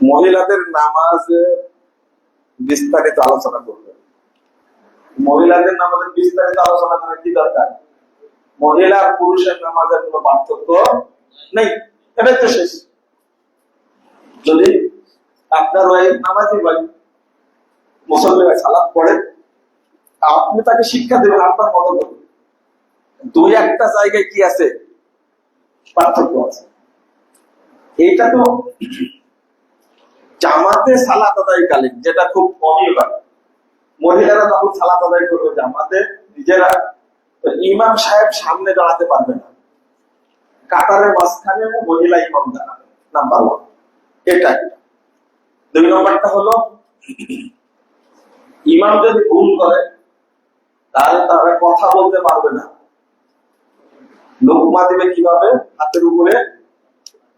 মহিলাদের নামাজ বিস্তারিত আলোচনা করবে। মহিলাদের নামাজের বিস্তারিত আলোচনা করার কি দরকার? মহিলা পুরুষের নামাজের কোনো পার্থক্য নেই। এটাই তো শেষ। যদি আপনার ওই নামাজি ভাই মুসল্লি ভাই সালাদ পড়ে, আপনি তাকে শিক্ষা দেবেন, আপনার মতো করে দুই একটা জায়গায় কি আছে? পার্থক্য আছে। এইটা তো জামাতে সালাত আদায়কালীন যেটা খুব কমই হয়। মহিলারা তখন সালাত আদায় করবে জামাতে, নিজেরা। ইমাম সাহেব সামনে দাঁড়াতে পারবে না। কাতারের মাঝখানে মহিলা ইমাম দাঁড়াবে নাম্বার ওয়ান এটা দুই নম্বরটা হলো, ইমাম যদি ভুল করে, তাহলে তারা কথা বলতে পারবে না। লোকমা দেবে কীভাবে? হাতের উপরে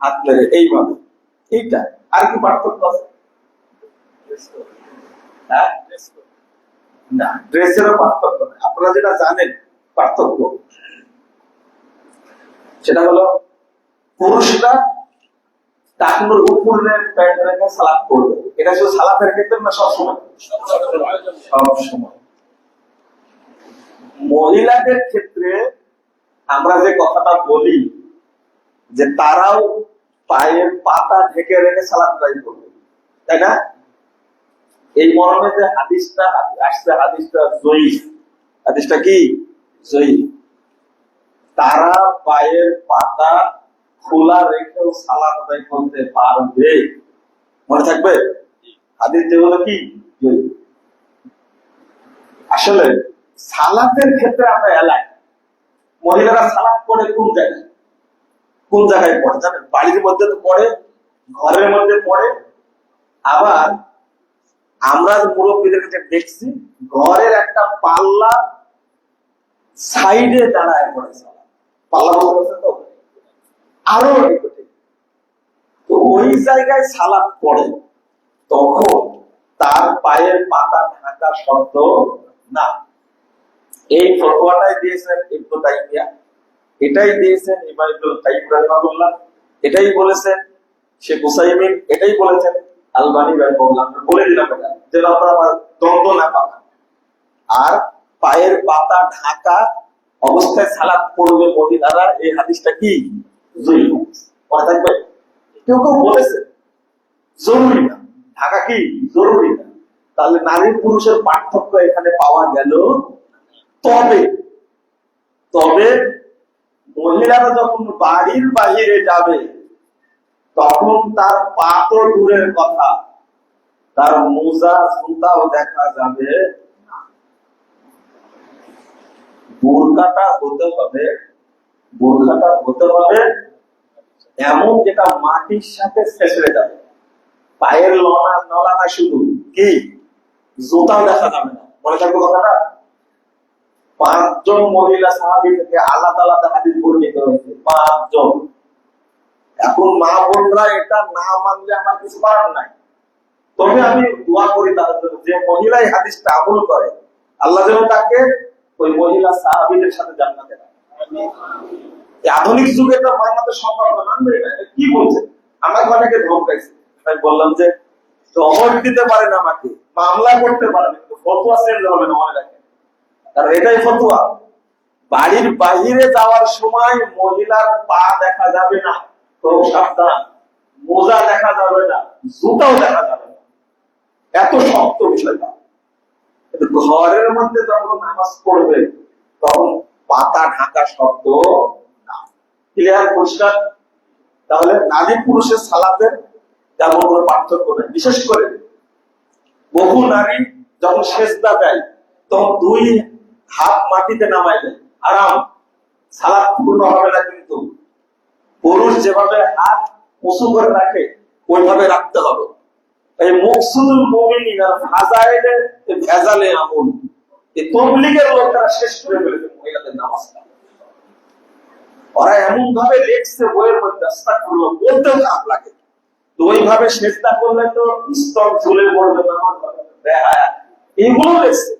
হাত মেরে, এইভাবে। এইটা আর কি পার্থক্য আছে? হ্যাঁ? না পার্থক্য আপনারা যেটা জানেন, পার্থক্য। সেটা হলো, পুরুষরা উপরে প্যান্ট রেখে সালাদ করবে এটা শুধু ক্ষেত্রে না সবসময় সব সময়। মহিলাদের ক্ষেত্রে আমরা যে কথাটা বলি, যে তারাও পায়ের পাতা ঢেকে রেখে ট্রাই করবে। তাই না? এই মরমে যে হাদিসটা, আসছে হাদিসটা জয়ী হাদিসটা কি? জয়ী তারা পায়ের পাতা খোলা রেখেও সালাদ আদায় করতে পারবে। মনে থাকবে? হাদিস যেগুলো কি? আসলে সালাতের ক্ষেত্রে আমরা এলাই। মহিলারা সালাদ করে কোন জায়গায়? কোন জায়গায় পড়ে? জানেন, বাড়ির মধ্যে তো পড়ে, ঘরের মধ্যে পড়ে। আবার আমরা মুরব্বীদের কাছে দেখছি, ঘরের একটা পাল্লা সাইডে দাঁড়ায় পড়ে পাল্লা তো? আরও তো ওই জায়গায় সালাদ পড়ে, তখন তার পায়ের পাতা ঢাকা শব্দ না। এই ফতোয়াটাই দিয়েছেন ইবনু এটাই দিয়েছেন ইমাইবুল তাইম রাহিমাহুল্লাহ এটাই বলেছেন শেখ হুসাইমিন, এটাই বলেছেন আলবানি রাহিমাহুল্লাহ আমরা বলে দিলাম এটা আপনারা আবার দ্বন্দ্ব না পাবেন আর পায়ের পাতা ঢাকা, অবস্থায় সালাদ পড়বে মহিলারা, এই হাদিসটা কি? জরুরি। মনে থাকবে? কেউ কেউ বলেছে, জরুরি না। ঢাকা কি? জরুরি না। তাহলে নারী পুরুষের পার্থক্য এখানে পাওয়া গেল তবে। তবে মহিলারা যখন বাড়ির বাহিরে যাবে, তখন তার পা তো দূরের কথা। তার মোজা জুতাও দেখা যাবে না। বোরকাটা হতে হবে বোরকাটা হতে হবে এমন যেটা মাটির সাথে ফেসে যাবে। পায়ের লনা নলা না শুধু। কি? জুতাও দেখা যাবে না। মনে থাকবে কথাটা? পাঁচজন মহিলা সাহাবি থেকে আলাদা আলাদা হাদিস বর্ণিত হয়েছে, পাঁচজন। এখন মা বোনরা এটা না মানলে আমার কিছু করার নাই। তবে আমি দোয়া করি তাদের জন্য, যে মহিলাই হাদিসটা আমল করে, আল্লাহ যেন তাকে ওই মহিলা সাহাবিদের সাথে জান্নাতে। এই আধুনিক যুগে তো মানাতে সম্ভব না, মানবে না কি বলছে? আমাকে অনেকে ধমকাইছে আমি বললাম যে জমর দিতে পারে না আমাকে, মামলা করতে পারে না কিন্তু ফতোয়া চেঞ্জ হবে না মনে রাখেন। কারণ এটাই ফতুয়া। বাড়ির বাহিরে যাওয়ার সময় মহিলার পা দেখা যাবে না সাবধান। মোজা দেখা যাবে না, জুতাও দেখা যাবে না। এত শক্ত বিষয়টা। ঘরের মধ্যে যখন নামাজ পড়বে, তখন পাতা ঢাকা শব্দ না। ক্লিয়ার পরিষ্কার? তাহলে নারী পুরুষের সালাতের তেমন কোনো পার্থক্য নেই। বিশেষ করে বহু নারী যখন সেজদা দেয়, তখন দুই হাত মাটিতে নামাই আরাম, সালাদ পূর্ণ হবে না কিন্তু। পুরুষ যেভাবে হাত উঁচু করে রাখে, ওইভাবে রাখতে হবে। এই মকসুদুল ফাজাইলে ভেজালে আমল। এই তবলিগের লোকেরা শেষ করে ফেলেছে মহিলাদের নামাজটা ওরা এমন ভাবে লেখছে, বইয়ের মধ্যে করল বলতেও খারাপ লাগে। তো ওইভাবে চেষ্টা করলে তো স্তর ঝুলে পড়বে। এইগুলো লেখছে।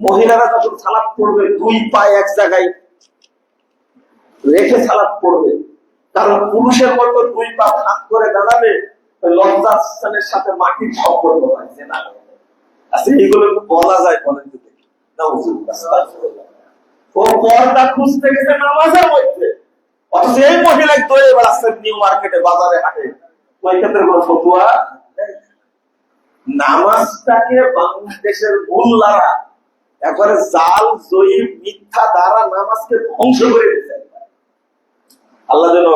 মহিলারা যখন সালাদ পড়বে, দুই পায়ে এক জায়গায় রেখে সালাদ পড়বে। কারণ পুরুষের মতো দুই পা ফাঁক করে দাঁড়াবে লজ্জাস্থানের সাথে মাটির সম্পর্ক হয়েছে না আচ্ছা এইগুলো বলা যায় বলেন আস্তাগফিরুল্লাহ। ও পর্দা খুঁজতে গেছে নামাজের মধ্যে। অথচ এই মহিলা নিউ মার্কেটে, বাজারে হাটে। ওই ক্ষেত্রে কোনো নামাজটাকে বাংলাদেশের একবারে জাল জয়ী মিথ্যা দ্বারা নামাজকে ধ্বংস করে দিতে আল্লাহ যেন